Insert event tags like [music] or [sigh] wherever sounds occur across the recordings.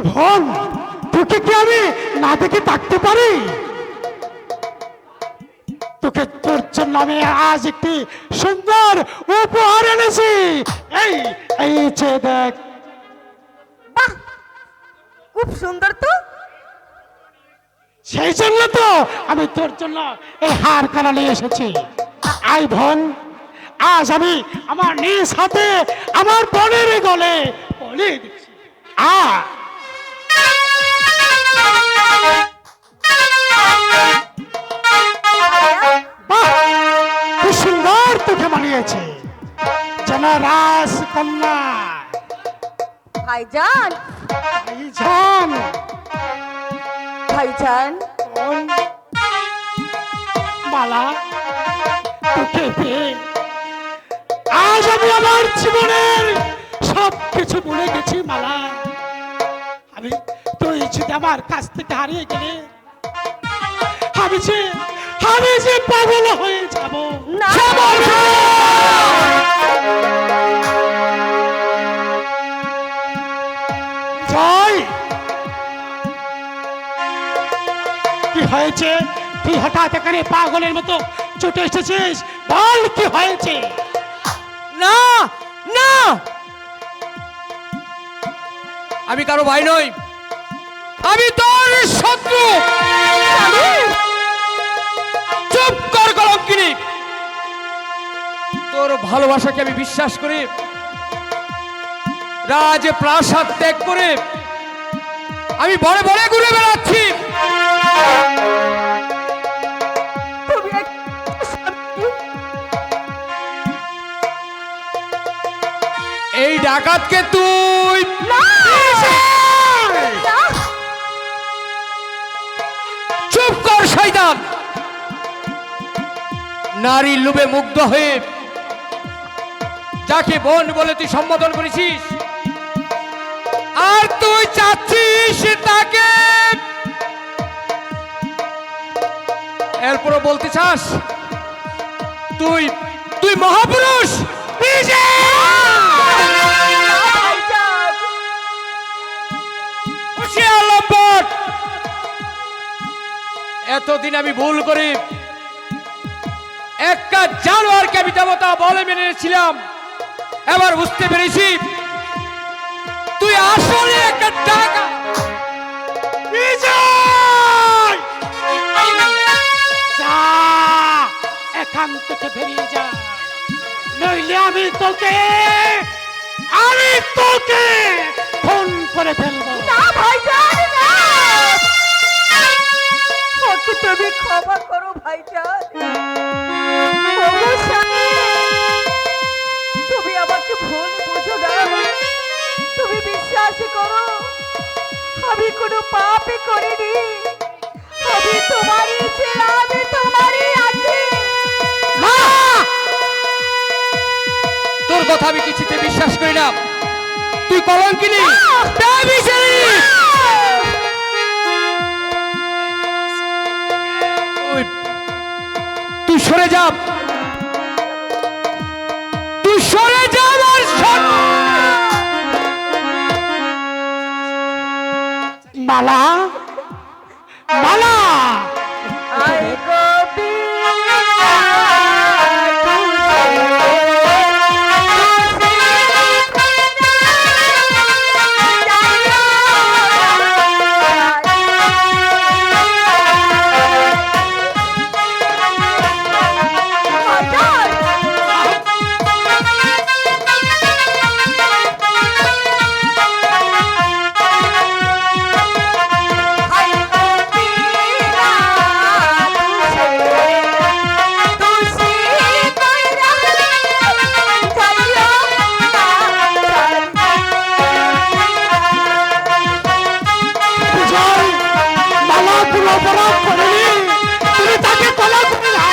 আরে ভন তোকে কি আমি না দেখে থাকতে পারি? তোকে তোর জন্য আমি আজ একটি সুন্দর উপহার এনেছি। এই এই যে দেখ। খুব সুন্দর তো। সেই জন্য তো আমি তোর জন্য এই হার কানা নিয়ে এসেছি। আই ভন আজ আমি আমার নিজ হাতে আমার বোনের গলে পলিয়ে দিচ্ছি। আ সুন্দর তোকে মানিয়েছে। যেন রাজকন্যা ভাইজান। ভাইজান। ভাইজান। কোন? মালা তোকে আজ আমি আমার জীবনের সব কিছু ভুলে গেছি মালা আমার কাছ থেকে হারিয়ে গেলে আমি যে আমি যে পাগল হয়ে যাব। না। জয়। কি হয়েছে? তুই হঠাৎ এখানে পাগলের মতো ছুটে এসেছিস? বল কি হয়েছে? না না। আমি কারও ভাই নই। আমি তোর শত্রু। চুপ কর কলঙ্কিনী। তোর ভালোবাসাকে আমি বিশ্বাস করি। রাজ প্রাসাদ ত্যাগ করে আমি বড় বড় ঘুরে বেড়াচ্ছি। এই ডাকাতকে তুই না! কর নারী লোভে মুগ্ধ হয়ে যাকে বোন বলে তুই সম্বোধন করেছিস। আর তুই চাচ্ছিস তাকে। এরপরও বলতে চাস, তুই তুই মহাপুরুষ। এতদিন আমি ভুল করি। একটা জানোয়ারকে আমি দেবতা বলে মেনে নিয়েছিলাম। এবার বুঝতে পেরেছি। তুই আসলে একটা টাকা। আমি তোকে আমি তোকে ফোন করে ফেলব। না ভাইজান! তুমি ক্ষমা করো ভাইজান। তুমি আমাকে ভুল বুঝো না। তুমি বিশ্বাস করো আমি কোনো পাপই করিনি। আমি তোমারই ছেলে আমি তোমারই আছি। তোর কথা আমি কিছুতে বিশ্বাস করি না। তুই কলঙ্কিনী। সরে যা। তুই সরে যা বালা মালা অপরাধ করেনি। তুমি তাকে কলা করে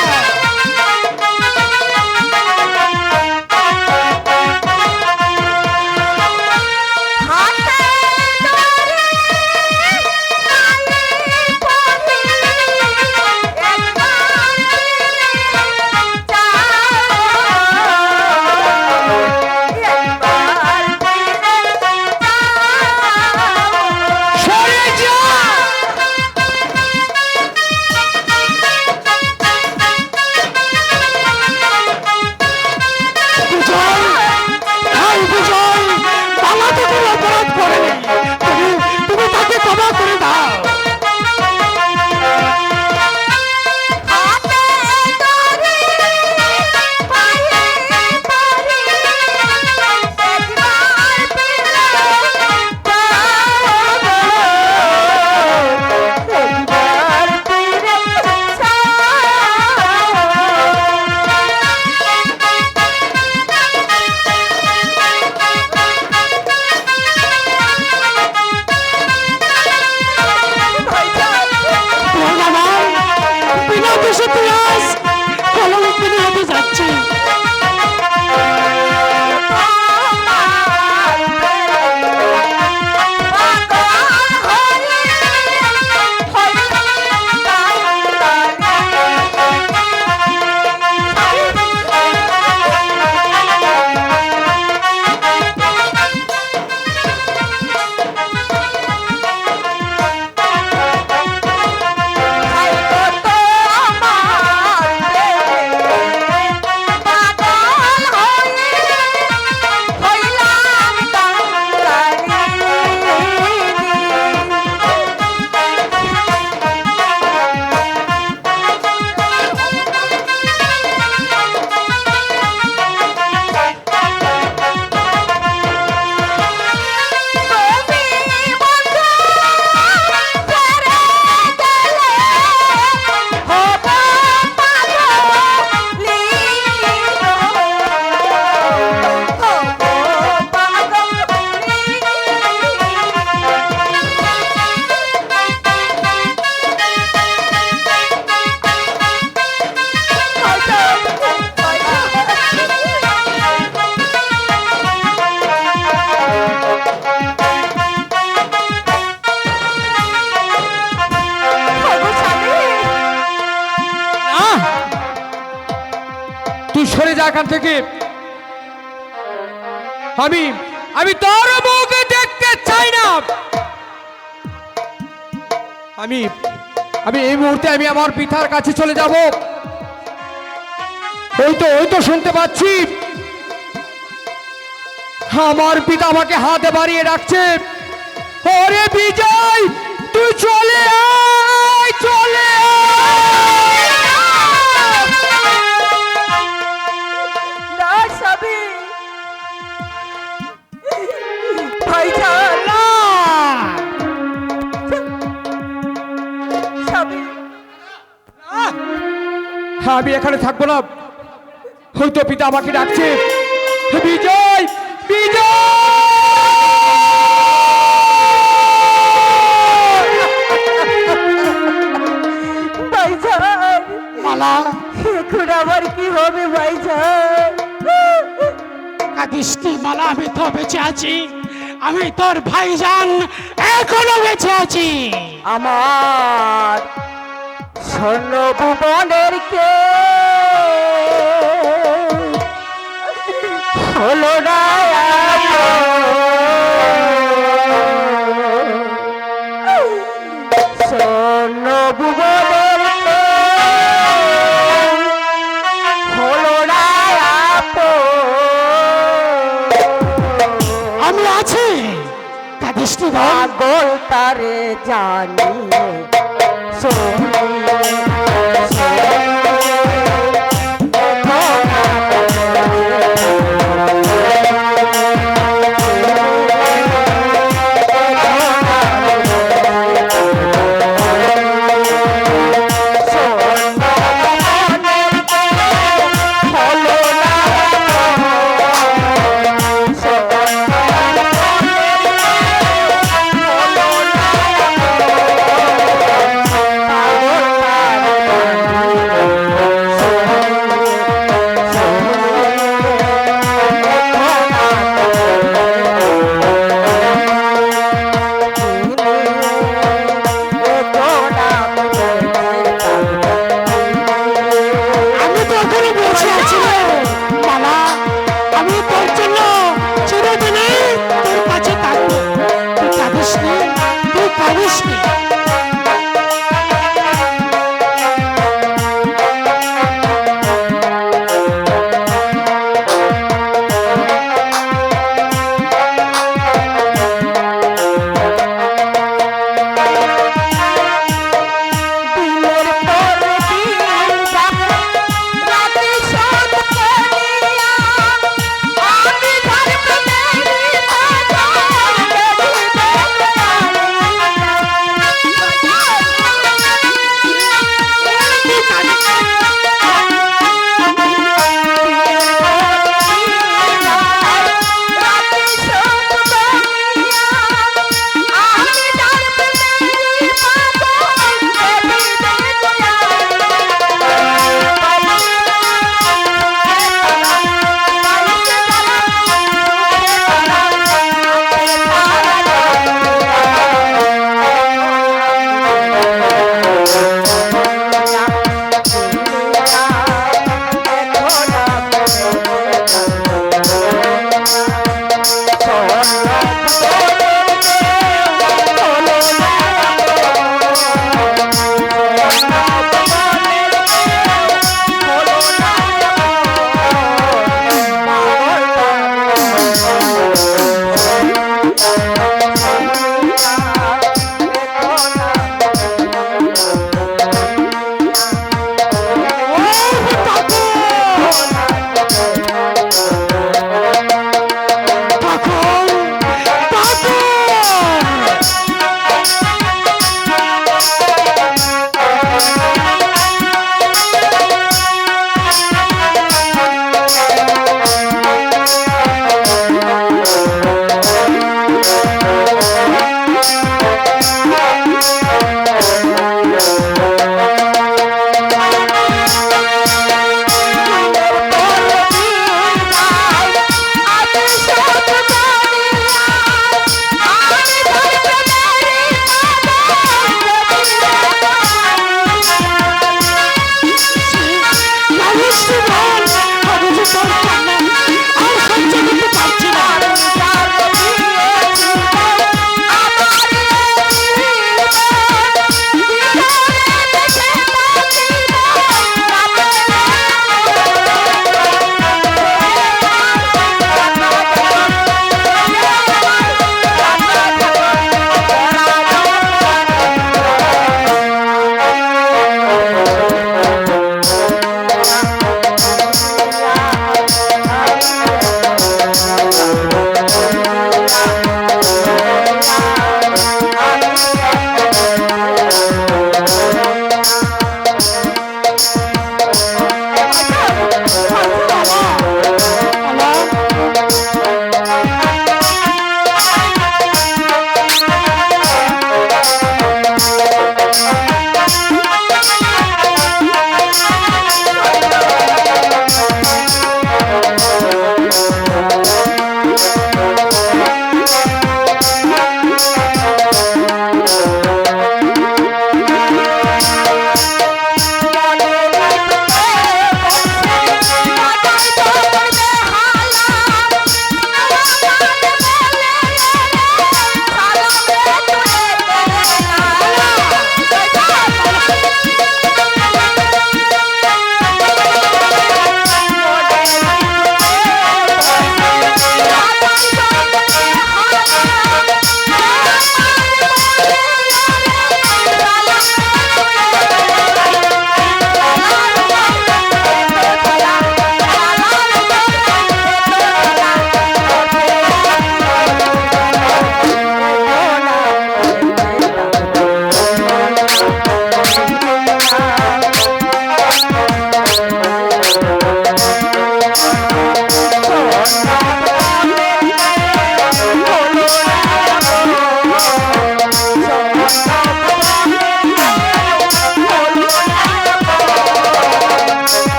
এখান থেকে। আমি আমি তোর বউকে দেখতে চাই না। আমি আমি এই মুহূর্তে আমি আমার পিতার কাছে চলে যাব। ওই তো ওই তো শুনতে পাচ্ছি। আমার পিতা আমাকে হাতে বাড়িয়ে রাখছে। ওরে বিজয়, তুই চলে আয়, চলে না আমি এখানে থাকব না। হয়তো পিতা আমাকে ডাকছে। বিজয় বিজয়! মালা। এখন আবার কি হবে ভাইজান? কাঁদিস মালা আমি তো বেঁচে আছি। আমি তোর ভাইজান এখনও বেঁচে আছি। আমার স্বর্ণ ভুবনের কে? হলো না আমি আছি। নি, বোন। পাগল তারে জানিয়ে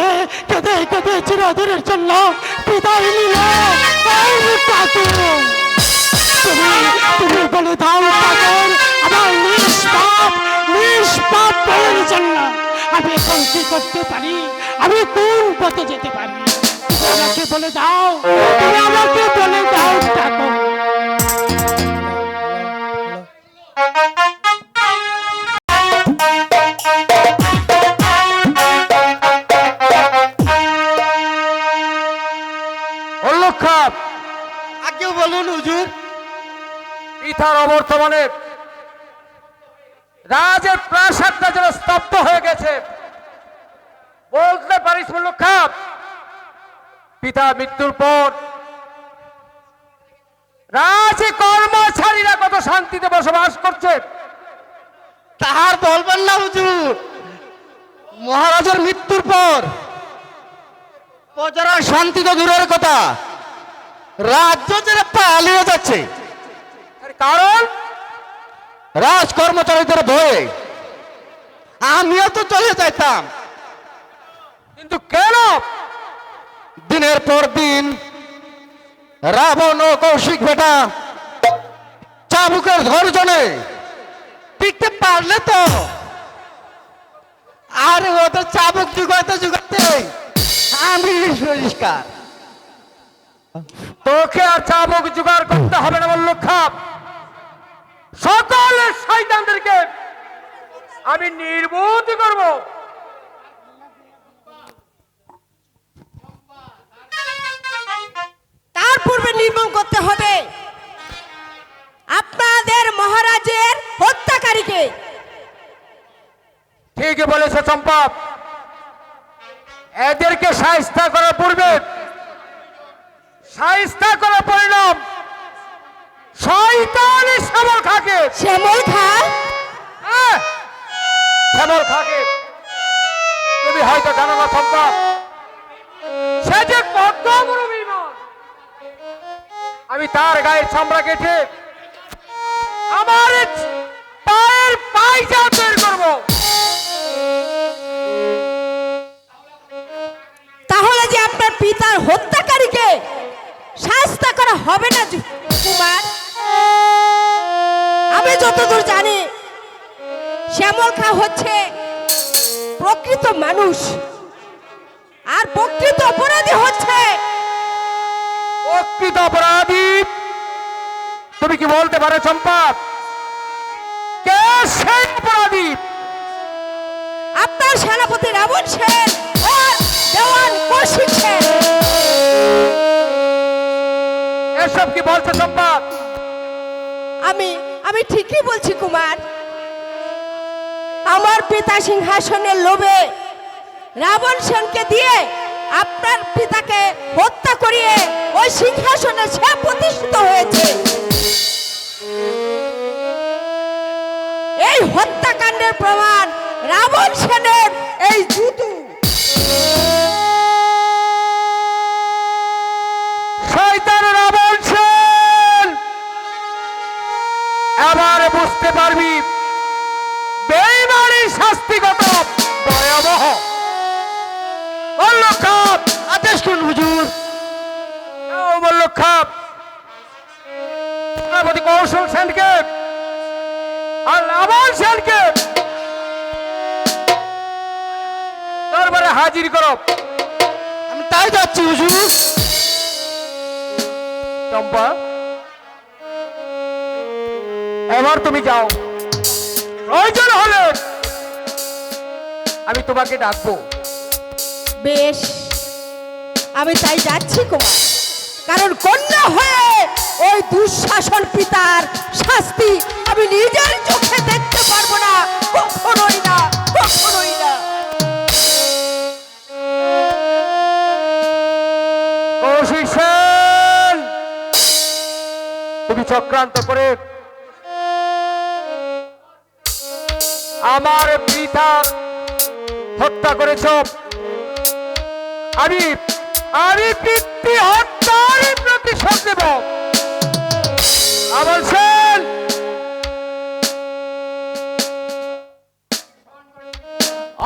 থেকে কেঁদে কেঁদে চিরদিনের জন্য। বিদায় নিল তুমি তুমি বলে দাও আমার নিষ্পাপ নিষ্পাপ বউয়ের জন্য। আমি এখন কি করতে পারি? আমি কোন পথে যেতে পারি? আমাকে বলে দাও, তুমি আমাকে বলে দাও ঠাকুর অল্লক্ষাপ আগে বলুন হুজুর। পিতার অবর্তমানে রাজের প্রাসাদটা যেন স্তব্ধ হয়ে গেছে। বলতে পারিস অল্লক্ষাপ পিতা মৃত্যুর পর রাজে কর্মচারীরা কত শান্তিতে বসবাস করছে। তাহার বলবেন না হুজুর। মহারাজের মৃত্যুর পর প্রজারা শান্তি তো দূরের কথা। রাজ্য ছেড়ে পালিয়ে যাচ্ছে। কারণ? রাজ কর্মচারীদের ভয়ে। আমিও তো চলে যাইতাম। কিন্তু কেন? দিনের পর দিন রাবণ ও কৌশিক বেটা চাবুকের ধর্জনে টিকতে পারলে তো। আরে ওদের চাবুক জুগাতে জুগাতে আমি পরিষ্কার। তোকে আর চাবুক জোগাড় করতে হবে না বলল খাপ। সকল শয়তানদেরকে আমি নির্বুত করব। তার পূর্বে নির্মূল করতে হবে। আপনাদের মহারাজের হত্যাকারীকে। ঠিকই বলেছে চম্পা। এদেরকে সাহিস্তা করার পূর্বে সাহিস্তা করার পরিণাম শয়তানি শ্যামল খাকে শ্যামল আহ! শ্যামল খাকে তুমি হয়তো জানো না চম্পা সে যে কত বড় বেঈমান। আমি তার গায়ে চামড়া কেটে আমার শ্যামল খা হচ্ছে প্রকৃত মানুষ আর প্রকৃত অপরাধী হচ্ছে। প্রকৃত অপরাধী? তুমি কি বলতে পারো চম্পা কে সেই অপরাধী? আপনার সেনাপতি রাবণ সেন আর দেওয়ান কৌশিক সেন। এসব কি বলছে চম্পা আমি আমি ঠিকই বলছি কুমার। আমার পিতা সিংহাসনের লোভে রাবণ সেনকে দিয়ে আপনার পিতাকে হত্যা করিয়ে ওই সিংহাসনে সে প্রতিষ্ঠিত হয়েছে। এই হত্যাকাণ্ডের প্রমাণ রাবণ সেনের এই জুতু রাবণ সেন! এবারে বুঝতে পারবি কৌশল সেনকে আর রাবণ সেনকে দরবারে হাজির করো। আমি তাই যাচ্ছি হুজুর। চম্পা এবার তুমি যাও। প্রয়োজন হলে আমি তোমাকে ডাকবো। বেশ আমি তাই যাচ্ছি কুমার কারণ কন্যা হয়ে ওই দুঃশাসন পিতার শাস্তি আমি নিজের চোখে দেখতে পারব না, কখনোই না কখনোই না। তুমি চক্রান্ত করে আমার পিতা হত্যা করেছ। আমি আমি পিতৃ হত্যার প্রতিশোধ দেব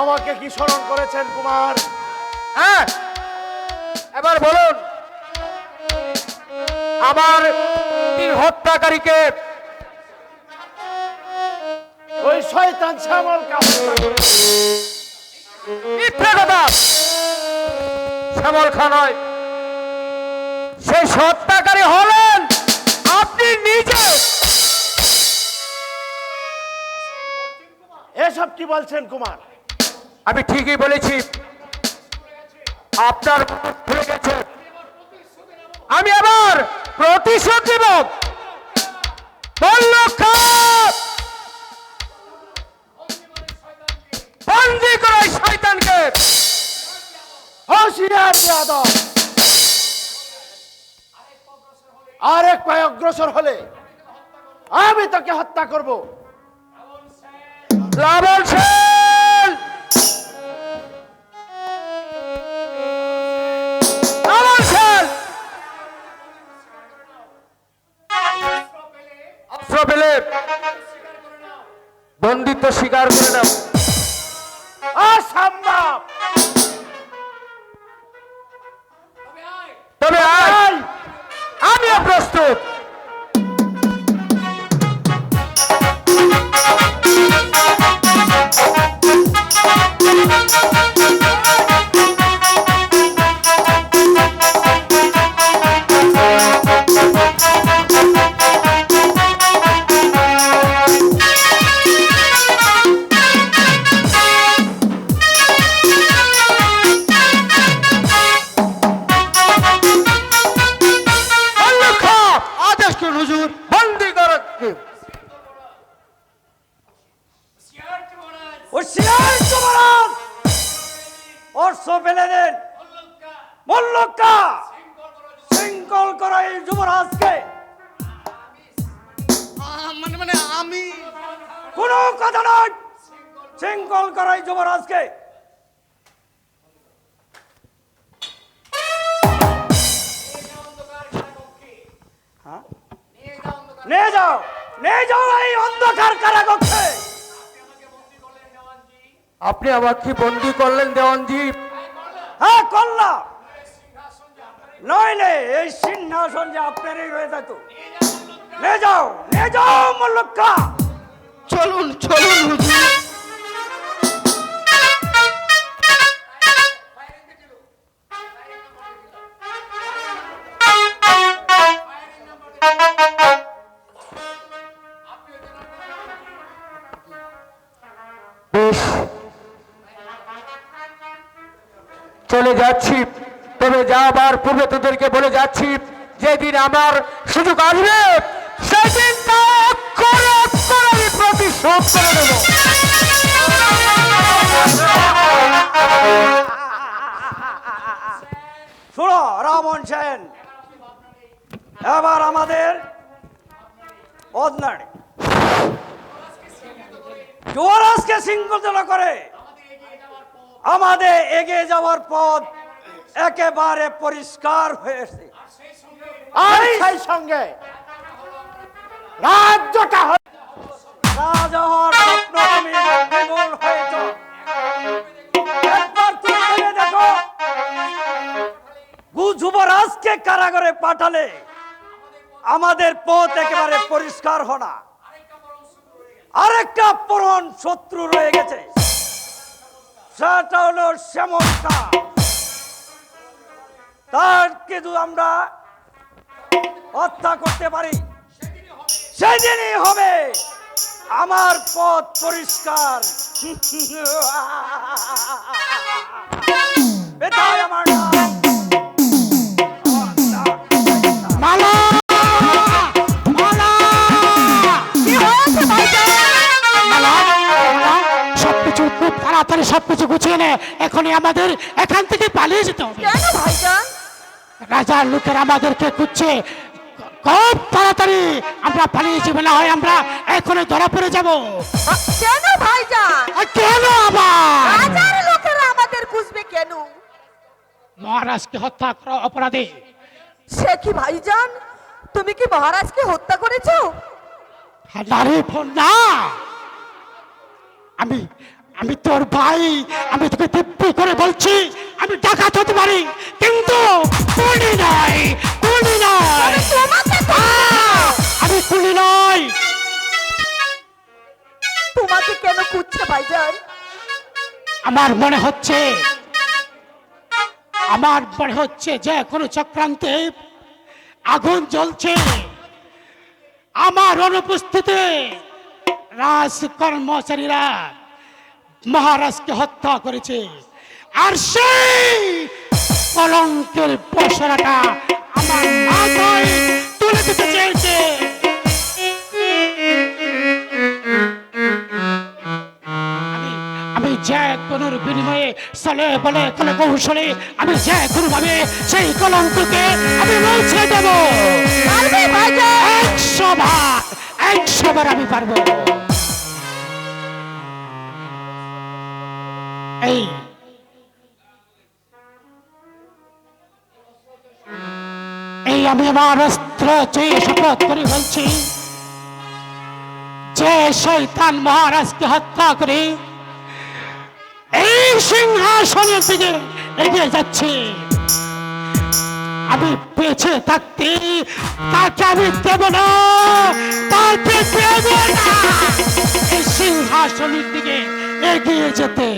আমাকে কি স্মরণ করেছেন কুমার? হ্যাঁ এবার বলুন, আমার হত্যাকারীকে ওই শয়তান শ্যামল মিথ্যে কথা। শ্যামল খান হয় সেই হত্যাকারী আপনি নিজে এসব কি বলছেন কুমার? আমি ঠিকই বলেছি। আপনার ভুলে গেছে। আমি আবার প্রতিশোধ দেব বন্দি করে? ওই শয়তানকে। হুঁশিয়ার যাদব আরেক পায়ে অগ্রসর হলে আমি তোকে হত্যা করব। বন্দিত্ব স্বীকার করে নাও। মল্লকা! শৃঙ্খল করা এই যুবরাজকে! মানে মানে আমি? কোনো কথা নয়! শৃঙ্খল করা এই যুবরাজকে! হ্যাঁ? নিয়ে যাও! নিয়ে যাও এই অন্ধকার কারাকক্ষে! আপনি আমাকে বন্দি করলেন দেওয়ানজি? হ্যাঁ করলাম! নইলে এই সিংহাসন যে আপনারই রয়ে যেত। নিয়ে যাও নিয়ে যাও মল্লকা। চলুন চলুন হুজুর চলে যাচ্ছি। তবে যাবার পূর্বে তোদেরকে বলে যাচ্ছি, যেদিন আমার সুযোগ আসবে, সেদিন প্রতিশোধ করে দেবো শোনো রামন সেন। এবার আমাদের অদনাড়ে। যুবরাজকে শৃঙ্খলা করে। আমাদের এগিয়ে যাওয়ার পথ। একেবারে পরিষ্কার হয়েছে। আর সেই সঙ্গে রাজ্যটা বিমূল হয়েছ। একবার তুমি দেখো যুবরাজকে কারাগারে পাঠালে। আমাদের পথ একেবারে পরিষ্কার হনা আরেকটা পরন শত্রু রয়ে গেছে। সেটা হলো শ্যামলটা তার কিন্তু আমরা হত্যা করতে পারি সেদিনই হবে আমার পথ পরিষ্কার। এটাই আমার নাম। সবকিছু তাড়াতাড়ি সবকিছু গুছিয়ে নে। এখনই আমাদের এখান থেকে পালিয়ে যেতে হবে। কেন ভাইজান? রাজার লোকের আমাদেরকে খুঁজছে। খুব তাড়াতাড়ি আমরা পালিয়ে যাব না হয় আমরা এখনই ধরা পড়ে যাব। কেন ভাইজান? কেন আবার? লোকেরা আমাদের খুঁজবে কেন? মহারাজকে হত্যা করা অপরাধে। সে কি ভাইজান? তুমি কি মহারাজকে হত্যা করেছ? ফোন না। আমি আমি তোর ভাই আমি তোকে দিব্যি করে বলছি। আমি ডাকাত হতে পারি কিন্তু কুলি নয় কুলি নয় আমি কুলি নয় তোমাকে কেন কুচ্ছে ভাইজান? আমার মনে হচ্ছে আমার মনে হচ্ছে যে কোনো চক্রান্তে আগুন জ্বলছে। আমার অনুপস্থিতি রাজ কর্মচারীরা মহারাজকে হত্যা করেছে। আর সেই কলঙ্কের পসরাটা আমার মাথায় তুলে দিতে চেয়েছে আমি আমি যে কোনো বিনিময়ে চলে বলে কোনো কৌশলে আমি যে কোনো ভাবে সেই কলঙ্ককে আমি মুছে দেব। একশো বার একশো বার আমি পারব। এই আমি আমার অস্ত্র চেয়ে করে বলছি, যে শৈতান মহারাজকে হত্যা করে এই সিংহাসনের দিকে এগিয়ে যাচ্ছে। আমি বেঁচে থাকতে তাকে আমি দেব না, তাকে দেব এই সিংহাসনের দিকে এগিয়ে যেতে।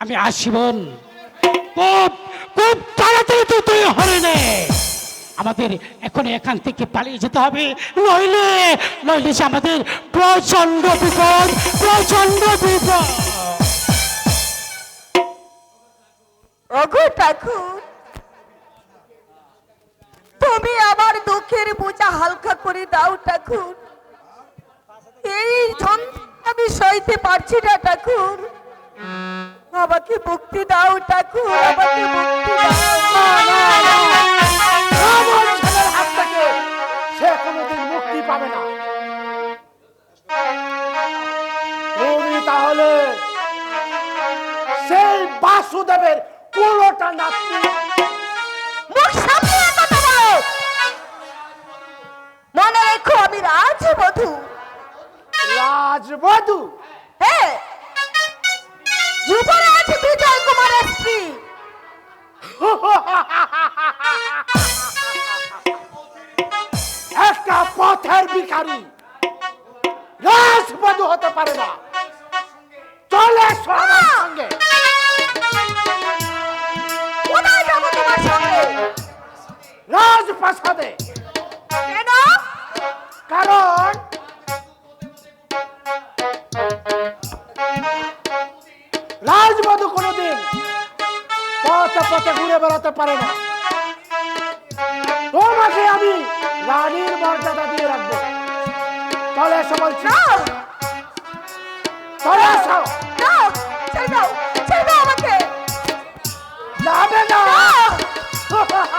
আমি আসিবন খুব খুব তাড়াতাড়ি তো তুই হরিণে আমাদের এখন এখান থেকে পালিয়ে যেতে হবে। নইলে নইলে যে আমাদের প্রচণ্ড বিপদ প্রচণ্ড বিপদ। ওগো ঠাকুর, তুমি আমার দুঃখের বোঝা হালকা করে দাও ঠাকুর। এই যন্ত্রণা আমি সইতে পারছি না ঠাকুর। আমাকে মুক্তি দাও ঠাকুর আমাকে মুক্তি দাও। হাত থেকে সে কোনোদিন মুক্তি পাবে না। তুমি তাহলে সেই বাসুদেবের মুখ সামনে কথা বলো। মনে রেখো আমি রাজবধূ। রাজবধূ? হ্যাঁ। যুবরাজ বিজয় কুমারের স্ত্রী। একটা পথের ভিখারি। রাজবধূ হতে পারে না। চলে আমার সঙ্গে। কোথায় যাব তোমার সঙ্গে? রাজপ্রাসাদে। কেন? কারণ পথে পথে ঘুরে বেড়াতে পারে না। তোমাকে আমি রানীর মর্যাদা দিয়ে রাখব। চলে এসো বলছি। চলে এসো। ছেড়ে দাও ছেড়ে দাও আমাকে। যাবে না। [laughs]